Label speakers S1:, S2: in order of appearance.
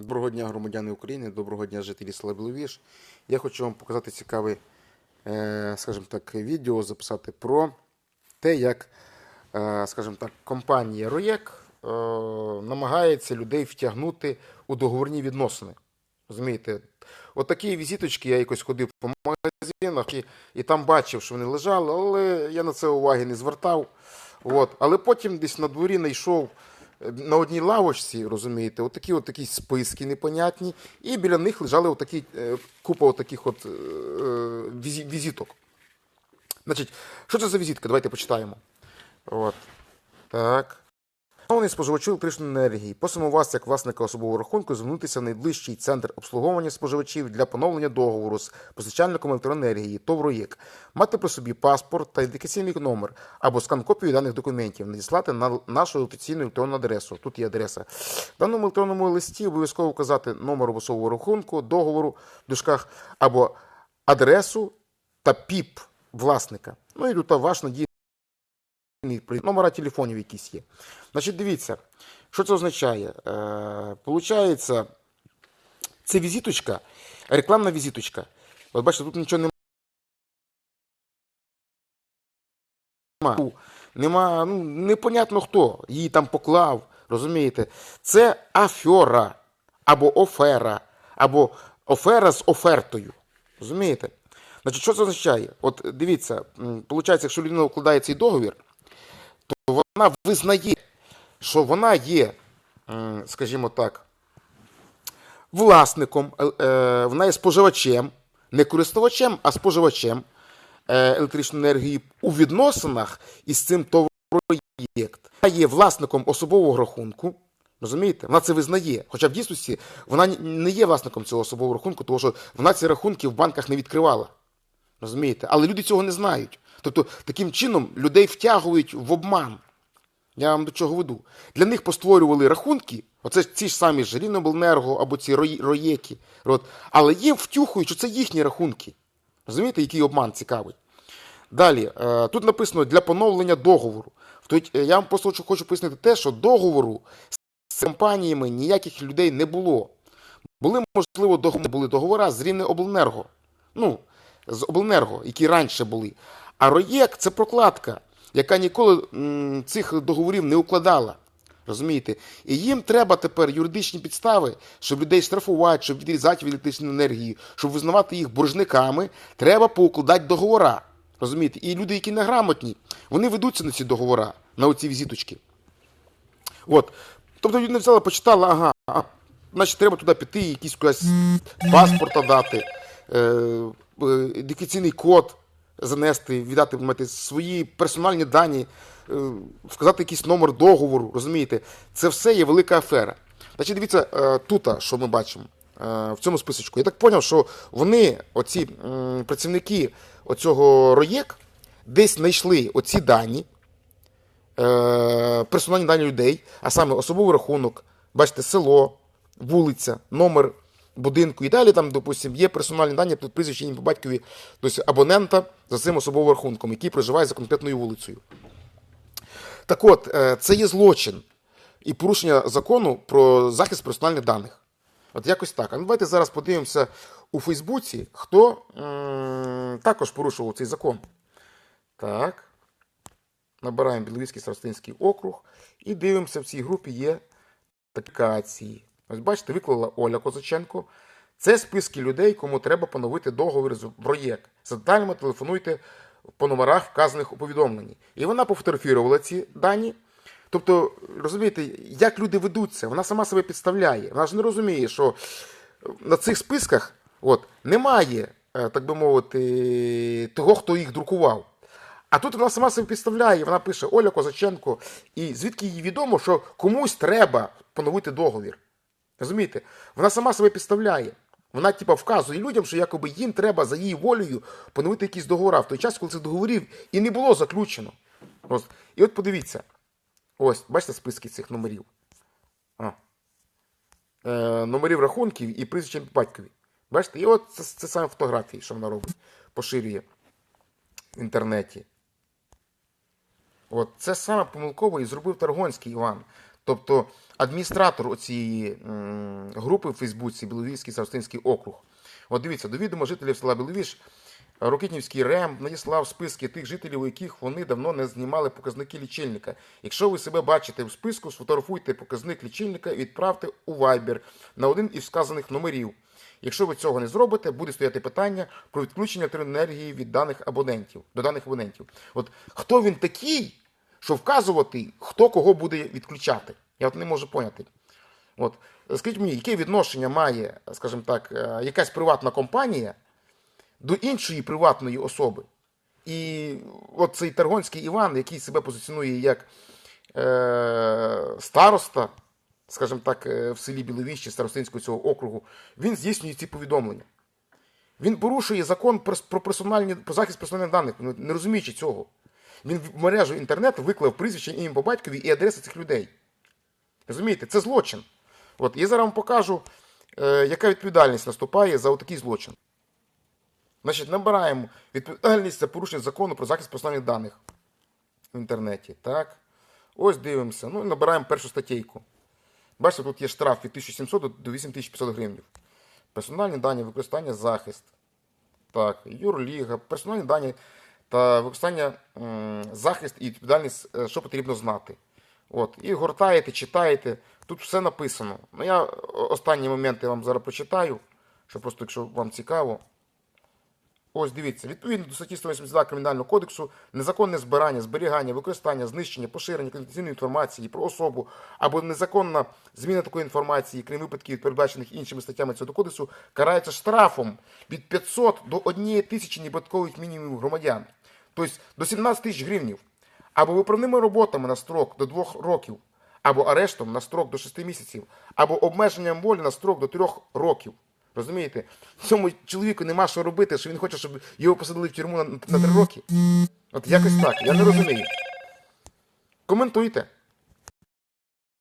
S1: Доброго дня, громадяни України, доброго дня, жителі села. Я хочу вам показати цікаве, е, скажімо так, відео записати про те, як, е, скажімо так, компанія Роєк е, намагається людей втягнути у договорні відносини. Розумієте? Отакі візиточки я якось ходив по магазинах і, і там бачив, що вони лежали, але я на це уваги не звертав. От. Але потім десь на дворі знайшов на одній лавочці, розумієте, отакі от такі списки непонятні, і біля них лежали отакі, е, купа отаких от, е, візиток. Значить, що це за візитка? Давайте почитаємо. От. Так. Шановний споживачі електричної енергії, просимо вас, як власника особового рахунку, звернутися в найближчий центр обслуговування споживачів для поновлення договору з постачальником електроенергії ТОВ «Роєк». Мати при собі паспорт та ідентифікаційний номер або скан копію даних документів, надіслати на нашу електроційну електронну адресу. Тут є адреса. В даному електронному листі обов'язково вказати номер особового рахунку, договору в дужках або адресу та ПІП власника. Ну і тут ваш відповідь. Номера телефонів якісь є. Значить, дивіться, що це означає? Е, получається, це візиточка, рекламна візиточка. От бачите, тут нічого немає. Нема, ну, непонятно хто її там поклав, розумієте? Це афера, або офера, або офера з офертою. Розумієте? Значить, що це означає? От дивіться, получається, якщо людина укладає цей договір, вона визнає, що вона є, скажімо так, власником, е, е, вона є споживачем, не користувачем, а споживачем е, електричної енергії у відносинах із цим товароєкт. Вона є власником особового рахунку. Розумієте? Вона це визнає. Хоча в дійсності вона не є власником цього особового рахунку, тому що вона ці рахунки в банках не відкривала. Розумієте? Але люди цього не знають. Тобто таким чином людей втягують в обман. Я вам до чого веду. Для них постворювали рахунки, оце ці ж самі ж Рівнобленерго або ці роєки. Але їм втюхують, що це їхні рахунки. Розумієте, який обман цікавий. Далі, е, тут написано для поновлення договору. Е, я вам просто хочу пояснити те, що договору з компаніями ніяких людей не було. Були, можливо, були договори з Рівнеобленерго. Ну, з обленерго, які раніше були. А Роєк це прокладка, яка ніколи цих договорів не укладала. Розумієте? І їм треба тепер юридичні підстави, щоб людей штрафувати, щоб відрізати від електричної енергії, щоб визнавати їх боржниками, треба поукладати договора. Розумієте? І люди, які неграмотні, вони ведуться на ці договора, на оці візиточки. От. Тобто людина взяла, почитала, ага, а, значить, треба туди піти, якийсь кудись паспорта дати, е, е, ідентифікаційний код занести, віддати мати, свої персональні дані, е, вказати якийсь номер договору, розумієте? Це все є велика афера. Значить, дивіться, е, тут, що ми бачимо е, в цьому списочку. Я так зрозумів, що вони, оці працівники оцього роєк, десь знайшли оці дані, е, персональні дані людей, а саме особовий рахунок, бачите, село, вулиця, номер будинку і далі там, допустимо, є персональні дані тут прізвище ім'я по батькові тобто абонента за цим особовим рахунком, який проживає за конкретною вулицею. Так от, е, це є злочин і порушення закону про захист персональних даних. От якось так. А ну давайте зараз подивимося у Фейсбуці, хто також порушував цей закон. Так. Набираємо Біловійський Старостинський округ і дивимося, в цій групі є такації. Ось бачите, виклала Оля Козаченко. Це списки людей, кому треба поновити договір з проєкт. За деталями телефонуйте по номерах, вказаних у повідомленні. І вона пофотографувала ці дані. Тобто, розумієте, як люди ведуться, вона сама себе підставляє. Вона ж не розуміє, що на цих списках от, немає, е, так би мовити, того, хто їх друкував. А тут вона сама себе підставляє, вона пише Оля Козаченко, і звідки їй відомо, що комусь треба поновити договір. Розумієте? Вона сама себе підставляє. Вона, типа, вказує людям, що якоби їм треба за її волею поновити якісь договори в той час, коли цих договорів і не було заключено. Ось. І от подивіться. Ось, бачите списки цих номерів. А. Е, номерів рахунків і прізвища батькові. Бачите? І от це, це саме фотографії, що вона робить, поширює в інтернеті. От це саме помилково і зробив Таргонський Іван. Тобто адміністратор цієї групи в Фейсбуці Біловільський Савстинський округ. От дивіться, до відома жителів села Біловіж Рокитнівський РЕМ надіслав списки тих жителів, у яких вони давно не знімали показники лічильника. Якщо ви себе бачите в списку, сфотографуйте показник лічильника і відправте у Viber на один із вказаних номерів. Якщо ви цього не зробите, буде стояти питання про відключення електроенергії від даних абонентів до даних абонентів. От хто він такий, що вказувати, хто кого буде відключати? Я от не можу поняти. От скажіть мені, яке відношення має, скажімо так, е, якась приватна компанія до іншої приватної особи? І от цей Таргонський Іван, який себе позиціонує як е, староста, скажімо так, е, в селі Біловіщі Старостинського цього округу, він здійснює ці повідомлення. Він порушує закон про, персональні, про захист персональних даних, ну, не розуміючи цього. Він в мережу інтернет виклав прізвище ім'я по батькові і адреси цих людей. Розумієте, це злочин. От я зараз вам покажу, е, яка відповідальність наступає за отакий злочин. Значить, набираємо відповідальність за порушення закону про захист персональних даних в інтернеті. Так. Ось дивимося. Ну і набираємо першу статтєйку. Бачите, тут є штраф від 1700 до- до 8500 гривень. Персональні дані, використання, захист. Так, юрліга, персональні дані та використання захист і відповідальність, е, що потрібно знати. От, і гортаєте, читаєте. Тут все написано. Ну, я останні моменти вам зараз прочитаю, що просто, якщо вам цікаво. Ось дивіться, відповідно до статті 182 Кримінального кодексу, незаконне збирання, зберігання, використання, знищення, поширення конфіденційної інформації про особу або незаконна зміна такої інформації, крім випадків, передбачених іншими статтями цього кодексу, карається штрафом від 500 до 1 тисячі небаткових мінімумів громадян, тобто до 17 тисяч гривнів, або виправними роботами на строк до 2 років, або арештом на строк до 6 місяців, або обмеженням волі на строк до 3 років. Розумієте? Цьому чоловіку нема що робити, що він хоче, щоб його посадили в тюрму на, на 3 роки. От якось так, я не розумію. Коментуйте.